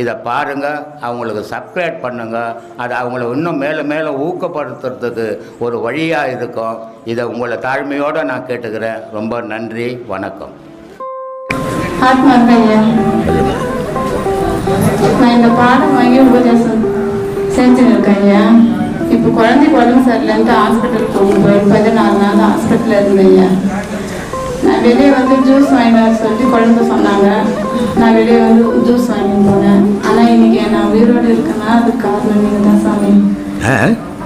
இதை பாருங்கள் அவங்களுக்கு சப்ஸ்கிரைப் பண்ணுங்கள் அது அவங்கள இன்னும் மேலும் மேலும் ஊக்கப்படுத்துறதுக்கு ஒரு வழியாக இருக்கும். இதை உங்களை தாழ்மையோடு நான் கேட்டுக்கிறேன். ரொம்ப நன்றி வணக்கம். நான் இந்த பாடம் வாங்கி உபதேசம் செஞ்சுருக்கேன் இருக்கேன் ஐயா. இப்போ குழந்தைக்கு உடம்பு சரியில்லைன்ட்டு ஹாஸ்பிட்டல் போகும்போது பதினாலு நாள் ஹாஸ்பிட்டலில் இருந்தேன் ஐயா. நான் வெளியே வந்து ஜூஸ் வாங்கினார் சொல்லி குழந்தை சொன்னாங்க. நான் வெளியே வந்து ஜூஸ் வாங்கிட்டு போனேன். ஆனால் இன்னைக்கு நான் உயிரோடு இருக்கேன்னா அதுக்கு காரணம் நீங்கள் தான் சாமி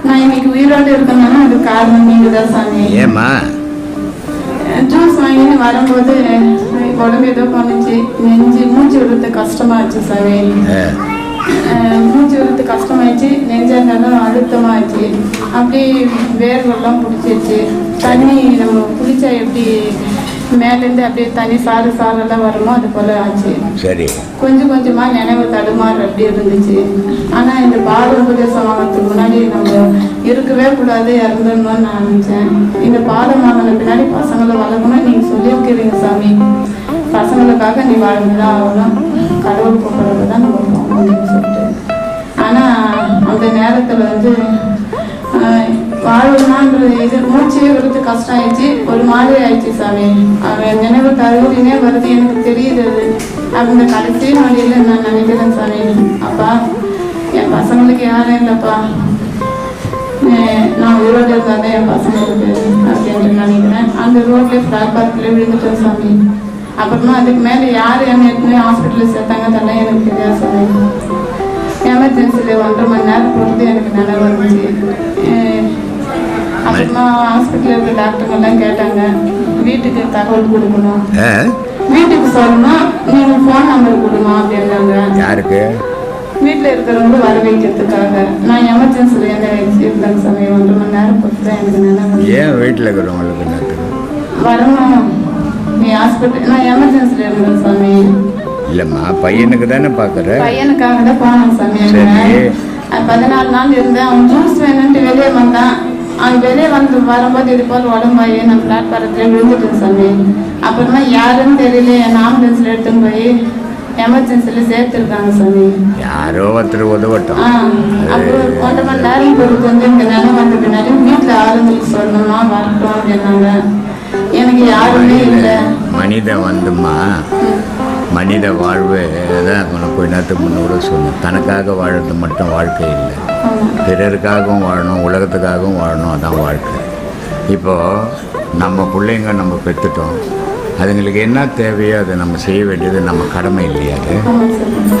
நான் இன்னைக்கு உயிரோடு இருக்கேன்னா அதுக்கு காரணம் நீங்கள் தான் சாமி. ஏம்மா? ஜூஸ் வாங்கின்னு வரும்போது உடம்பு ஏதோ பண்ணுச்சு நெஞ்சு மூச்சு விடுறது கஷ்டமாச்சு சாமி. மூச்சு விடுறது கஷ்டமாயிடுச்சு நெஞ்சாலும் அழுத்தமாச்சு. அப்படியே வேர்வெல்லாம் பிடிச்சிருச்சு. தண்ணி நம்ம குளிச்சா எப்படி மேலேருந்து அப்படியே தண்ணி சாறு சாரெல்லாம் வருமோ அது போல ஆச்சு. சரி. கொஞ்சம் கொஞ்சமா நினைவு தடுமாறு அப்படி இருந்துச்சு. ஆனா இந்த பாட உபதேசம் வாங்கறதுக்கு முன்னாடி நம்ம இருக்கவே கூடாது இறந்துடணும்னு நான் நினைச்சேன். இந்த பாடம் வாங்கின பின்னாடி பசங்களை வளர்க்கணும் நீங்க சொல்லியிருக்கிறீங்க சாமி. பசங்களுக்காக நீ வாழ்ந்துதான் ஆகணும். கடவுள் கூப்பிடுறது தான் நம்ம போகணும் அப்படின்னு சொல்லிட்டு. ஆனா அந்த நேரத்துல வந்து ஆஹ், இது மூச்சு விடுறது கஷ்டம் ஆயிடுச்சு ஒரு மாதிரி ஆயிடுச்சு சாமி. அவன் நினைவு தருவதினே வருது. எனக்கு தெரியுது அது. அந்த கடைசி நொடியில நான் நினைக்கிறேன் சாமி. அப்பா என் பசங்களுக்கு யாரும் இல்லைப்பா. நான் உயிரோடு இருந்தாதான் என் பசங்களுக்கு அப்படின்ட்டு நினைக்கிறேன். அந்த ரோட்லேயே ஃப்ளாட் பார்க்கில் விழுந்துட்டேன் சாமி. அப்புறமா அதுக்கு மேலே யார் என்ன எடுத்துன்னு ஹாஸ்பிட்டலில் சேர்த்தாங்க அதெல்லாம் எனக்கு தெரியாது சாமி. எமர்ஜென்சியில் ஒன்றரை மணி நேரம் பொறுத்து எனக்கு நினைவு வந்துச்சு. அப்புறமா ஹாஸ்பிட்டலில் இருக்க டாக்டருங்கெல்லாம் கேட்டாங்க. வீட்டுக்கு தகவல் கொடுக்கணும். வீட்டுக்கு சொல்லணும் நீங்கள் ஃபோன் நம்பர் கொடுங்க அப்படின்னாங்க. யாருக்கு? வீட்டில் இருக்கிறவங்க வர வைக்கிறதுக்காக. நான் எமர்ஜென்சியில் என்ன வச்சு இருந்தேன் சமயம் மணி நேரம் பொறுத்து எனக்கு நினைவு ஏன் வீட்டில் இருக்கிறவங்களுக்கு வரணும். நீ ஹாஸ்பிட்டல் நான் எமர்ஜென்சியில் இருந்தேன் சாமி இல்லைம்மா பையனுக்கு தானே பார்க்குற பையனுக்காக தான் போனேன் சாமி பதினாலு நாள் இருந்தேன். அவன் ஜூஸ் வேணும்ட்டு வெளியே வந்து வரும்போது இது போல் உடம்பாயி நான் பிளாட்பாரத்தில் விழுந்துட்டேன் சாமி அப்புறமா யாருன்னு தெரியல என் ஆம்புலன்ஸில் எடுத்துன்னு போய் எமர்ஜென்சியில் சேர்த்துருக்காங்க சாமி யாரோ ஒருத்தர் உதவட்டும் அப்புறம் ஒன்றரை மணி நேரம் பொறுத்து வந்து இந்த நிலம் வந்த பின்னாடி வீட்டில் ஆளுங்களுக்கு சொல்லணுமா வரட்டும் அப்படின்னாங்க. எனக்கு யாருமே இல்லை. மனிதன் வந்துமா மனித வாழ்வு அதான் உனக்கு கொஞ்ச நேரத்துக்கு முன்னோட சொன்னேன். தனக்காக வாழறது மட்டும் வாழ்க்கை இல்லை. பிறருக்காகவும் வாழணும் உலகத்துக்காகவும் வாழணும் அதான் வாழ்க்கை. இப்போது நம்ம பிள்ளைங்க நம்ம பெற்றுட்டோம் அதுங்களுக்கு என்ன தேவையோ அதை நம்ம செய்ய வேண்டியது நம்ம கடமை இல்லையா அது?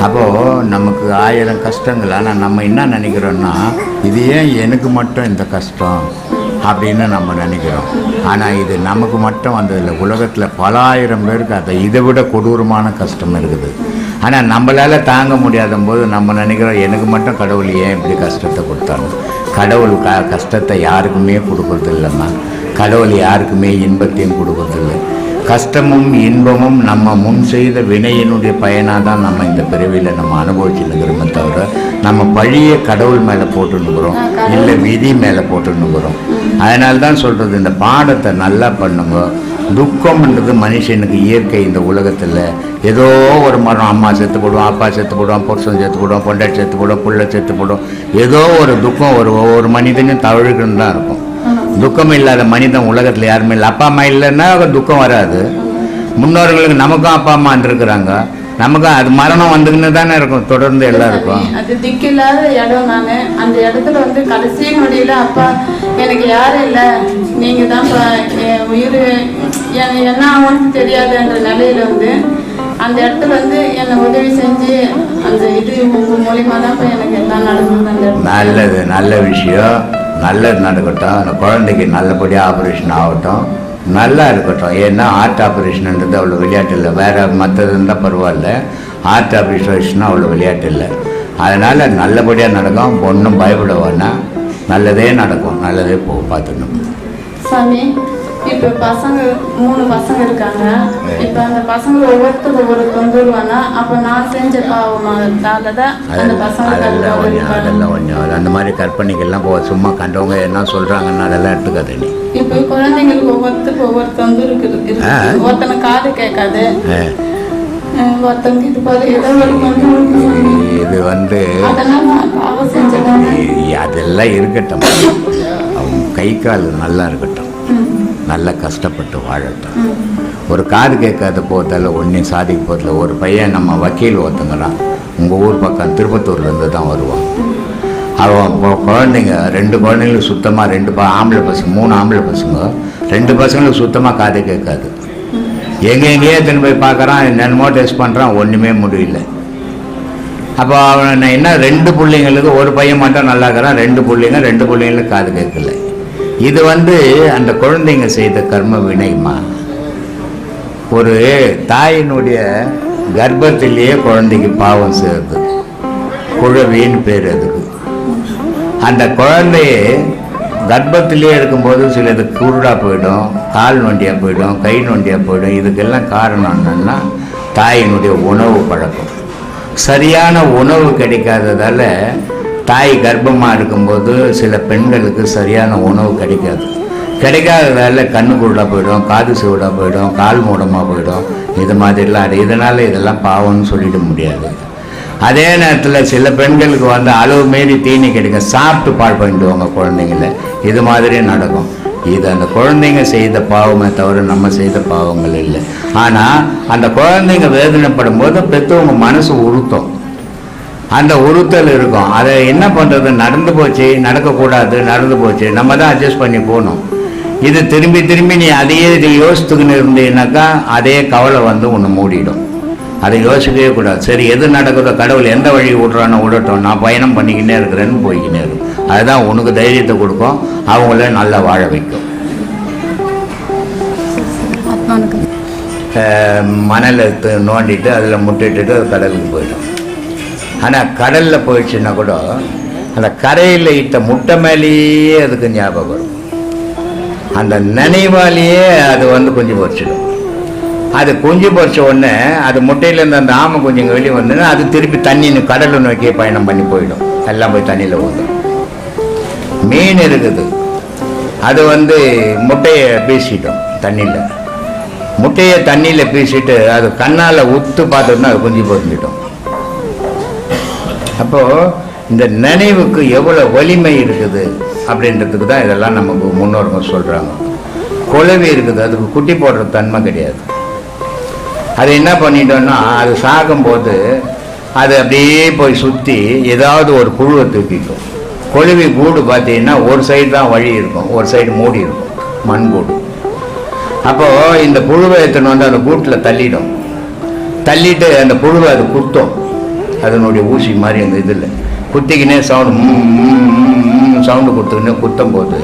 அப்போது நமக்கு ஆயிரம் கஷ்டங்கள் ஆனால் நம்ம என்ன நினைக்கிறோன்னா இது ஏன் எனக்கு மட்டும் இந்த கஷ்டம் அப்படின்னு நம்ம நினைக்கிறோம். ஆனால் இது நமக்கு மட்டும் வந்ததில்லை. உலகத்தில் பல ஆயிரம் பேருக்கு அதை இதை விட கொடூரமான கஷ்டம் இருக்குது. ஆனால் நம்மளால் தாங்க முடியாத போது நம்ம நினைக்கிறோம் எனக்கு மட்டும் கடவுள் ஏன் இப்படி கஷ்டத்தை கொடுத்தாங்க? கடவுள் க கஷ்டத்தை யாருக்குமே கொடுக்கறது இல்லைம்மா கடவுள் யாருக்குமே இன்பத்தையும் கொடுக்கறதில்லை. கஷ்டமும் இன்பமும் நம்ம முன் செய்த வினையினுடைய பயனாக தான் நம்ம இந்த பிறவியில் நம்ம அனுபவிச்சுருக்கிறோமே தவிர நம்ம பழிய கடவுள் மேலே போட்டுன்னுக்குறோம். இல்லை விதி மேலே போட்டுன்னுக்குறோம். அதனால தான் சொல்கிறது இந்த பாடத்தை நல்லா பண்ணுங்க. துக்கம்ன்றது மனுஷனுக்கு இயற்கை இந்த உலகத்தில். ஏதோ ஒரு மரம் அம்மா செத்து போடுவான் அப்பா செத்து போடுவான் புருஷன் செத்து போடுவான் பொண்டாட்டி செத்து போடுவான் புள்ள செத்து போடுவோம் ஏதோ ஒரு துக்கம் ஒரு ஒவ்வொரு மனிதனும் தவழுக்குன்னு தான் இருக்கும் துக்கம் இல்லாத மனிதன் உலகத்தில் யாருமே இல்லை. அப்பா அம்மா இல்லைன்னா துக்கம் வராது. முன்னோர்களுக்கு நமக்கும் அப்பா அம்மா இருக்கிறாங்க நமக்கு அது மரணம் வந்துக்கின்னு தானே இருக்கும். தொடர்ந்து எல்லாருக்கும் அது திக்கில்லாத இடம் நான். அந்த இடத்துல வந்து கடைசி நொடியில அப்பா எனக்கு யாரும் இல்லை. நீங்க தான் என் உயிர் என் என்ன ஆகும்னு தெரியாதுன்ற நிலையில வந்து அந்த இடத்துல வந்து என்னை உதவி செஞ்சு அந்த இது உங்க மூலியமா தான் இப்ப எனக்கு எல்லாம் நடந்தது அந்த நல்லது நல்ல விஷயம். நல்லது நடக்கட்டும். அந்த குழந்தைக்கு நல்லபடியாக ஆப்ரேஷன் ஆகட்டும். நல்லா இருக்கட்டும் ஏன்னா ஹார்ட் ஆப்ரேஷன்ன்றது அவ்வளோ விளையாட்டு இல்லை வேறு மற்றது இருந்தால் பரவாயில்ல. ஹார்ட் ஆப்ரேஷன் அவ்வளோ விளையாட்டு இல்லை அதனால் நல்லபடியாக நடக்கும். ஒன்றும் பயப்பட வேணாம். நல்லதே நடக்கும். நல்லதே போ பார்த்துக்கணும். சாமி இப்ப பசங்க மூணு பசங்க இருக்காங்க. இப்ப அந்த பசங்க ஒவ்வொருத்தர் ஒவ்வொரு தொந்தரவானா அப்ப நான் செஞ்ச பாவமானதால தான் அந்த அது அதெல்லாம் கொஞ்சம் அந்த மாதிரி கற்பனைக்கெல்லாம் போ சும்மா கண்டவங்க என்ன சொல்கிறாங்கன்னு அதெல்லாம் எடுத்துக்காத நீ. இப்ப குழந்தைங்களுக்கு ஒவ்வொருத்தருக்கு ஒவ்வொரு தொந்தரவு இருக்குது. ஒருத்தனை காது கேட்காது. இது வந்து அதெல்லாம் இருக்கட்டும். அவங்க கை கால் நல்லா இருக்கட்டும். நல்லா கஷ்டப்பட்டு வாழட்டும். ஒரு காது கேட்காத போகிறதால ஒன்றையும் சாதிக்க போகிறதுல ஒரு பையன் நம்ம வக்கீல் ஒருத்தங்கிறான் உங்கள் ஊர் பக்கம் திருப்பத்தூர்லேருந்து தான் வருவான். அவன் குழந்தைங்க ரெண்டு குழந்தைங்களுக்கு சுத்தமாக ரெண்டு பா ஆம்பளை பசங்க மூணு ஆம்பளை பசங்க ரெண்டு பசங்களுக்கு சுத்தமாக காது கேட்காது. எங்கே எங்கேயோ எடுத்துன்னு போய் பார்க்குறான் என்னென்னமோ டெஸ்ட் பண்ணுறான் ஒன்றுமே முடியல. அப்போ அவன் என்ன ரெண்டு பிள்ளைங்களுக்கு ஒரு பையன் மட்டும் நல்லா இருக்கிறான் ரெண்டு பிள்ளைங்க ரெண்டு பிள்ளைங்களுக்கு காது கேட்கல. இது வந்து அந்த குழந்தைங்க செய்த கர்ம வினைமா ஒரு தாயினுடைய கர்ப்பத்திலேயே குழந்தைக்கு பாவம் சேருது குழவின்னு பேர் அதுக்கு. அந்த குழந்தையே கர்ப்பத்திலே இருக்கும்போது சிலது குருடாக போயிடும் கால் நொண்டியாக போயிடும் கை நொண்டியாக போயிடும். இதுக்கெல்லாம் காரணம் என்னென்னா தாயினுடைய உணவு பழக்கம். சரியான உணவு கிடைக்காததால் தாய் கர்ப்பமாக இருக்கும்போது சில பெண்களுக்கு சரியான உணவு கிடைக்காது. கிடைக்காததால கண்ணு குருடா போயிடும் காது சிவிடா போயிடும் கால் மூடமாக போயிடும். இது மாதிரிலாம் இதனால் இதெல்லாம் பாவம்னு சொல்லிட முடியாது. அதே நேரத்தில் சில பெண்களுக்கு வந்து அளவு மீறி தீனி கிடைக்கும். சாப்பிட்டு பால் பண்ணிடுவாங்க குழந்தைங்கள. இது மாதிரி நடக்கும். இது அந்த குழந்தைங்க செய்த பாவமே தவிர நம்ம செய்த பாவங்கள் இல்லை. ஆனால் அந்த குழந்தைங்க வேதனைப்படும் போது பெற்றவங்க மனசு உறுத்தும். அந்த உறுத்தல் இருக்கும். அதை என்ன பண்ணுறது நடந்து போச்சு நடக்கக்கூடாது நடந்து போச்சு. நம்ம தான் அட்ஜஸ்ட் பண்ணி போகணும். இது திரும்பி திரும்பி நீ அதையே இது யோசித்துக்கின்னு இருந்தீங்கன்னாக்கா அதே கவலை வந்து உன்னை மூடிடும். அதை யோசிக்கவே கூடாது. சரி எது நடக்குதோ கடவுள் எந்த வழி விட்றானோ விடட்டும். நான் பயணம் பண்ணிக்கினே இருக்கிறேன்னு போய்க்கினே இருக்கும் அதுதான் உனக்கு தைரியத்தை கொடுக்கும். அவங்கள நல்லா வாழ வைக்கும். மணலை நோண்டிட்டு அதில் முட்டிட்டு அது கடலுக்கு போயிடும். ஆனால் கடலில் போயிடுச்சுன்னா கூட அந்த கரையில் இட்ட முட்டை மேலேயே அதுக்கு ஞாபகம் வரும். அந்த நினைவாலேயே அது வந்து குஞ்சு பொரிச்சிடும். அது குஞ்சு பொரிச்ச உடனே அது முட்டையிலேருந்து அந்த ஆமை குஞ்சுங்க வெளியே வந்ததுன்னா அது திருப்பி தண்ணி கடலை நோக்கி பயணம் பண்ணி போயிடும். எல்லாம் போய் தண்ணியில் ஊந்துடும் மீன் இருக்குது. அது வந்து முட்டையை பீசிட்டோம் தண்ணியில். முட்டையை தண்ணியில் பீசிட்டு அது கண்ணால் உத்து பார்த்தோம்னா அது குஞ்சு பொரிஞ்சிட்டோம் அப்போது இந்த நினைவுக்கு எவ்வளோ வலிமை இருக்குது அப்படின்றதுக்கு தான் இதெல்லாம் நமக்கு முன்னோர்கள் சொல்கிறாங்க குழவி இருக்குது அதுக்கு குட்டி போடுற தன்மை கிடையாது. அது என்ன பண்ணிட்டோம்னா அது சாகும்போது அது அப்படியே போய் சுற்றி ஏதாவது ஒரு புழுவை தூக்கிக்கும். கொழுவி கூடு பார்த்தீங்கன்னா ஒரு சைடு தான் வழி இருக்கும் ஒரு சைடு மூடி இருக்கும் மண் கூடு. அப்போது இந்த புழுவை எடுத்துன்னு வந்து அந்த கூட்டில் தள்ளிடும். தள்ளிட்டு அந்த புழுவை அது குத்தும். அதனுடைய ஊசி மாதிரி அந்த இதில். குத்திக்கினே சவுண்டு சவுண்டு கொடுத்துக்கினே குத்தும் போது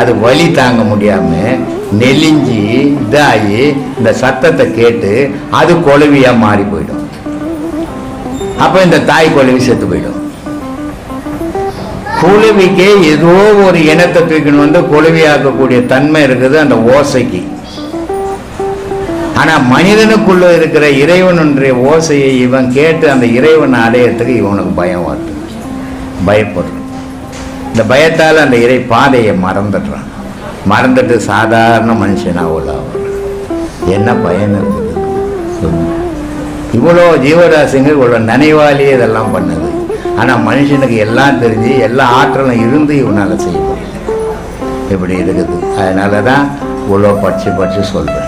அது வலி தாங்க முடியாமல் நெலிஞ்சி இதாகி இந்த சத்தத்தை கேட்டு அது கொழுவியாக மாறி போயிடும். அப்போ இந்த தாய் கொழுவி செத்து போயிடும். குழுவிக்கே ஏதோ ஒரு இனத்தை தூக்கின்னு வந்து குழுவியாக்கக்கூடிய தன்மை இருக்குது அந்த ஓசைக்கு. ஆனால் மனிதனுக்குள்ளே இருக்கிற இறைவனுடைய ஓசையை இவன் கேட்டு அந்த இறைவனை அடையிறதுக்கு இவனுக்கு பயம் வருது. பயப்படுறான் இந்த பயத்தால் அந்த இறை பாதையை மறந்துடுறான். மறந்துட்டு சாதாரண மனுஷனாக உள்ளாகிறான் என்ன பயன் இருக்குது? இவ்வளோ ஜீவராசிங்க இவ்வளோ நினைவாலேயே இதெல்லாம் பண்ணுது. ஆனால் மனுஷனுக்கு எல்லாம் தெரிஞ்சு எல்லா ஆற்றலும் இருந்து இவனால் செய்ய முடியல. இப்படி இருக்குது. அதனால தான் இவ்வளோ படித்து படித்து சொல்கிறேன்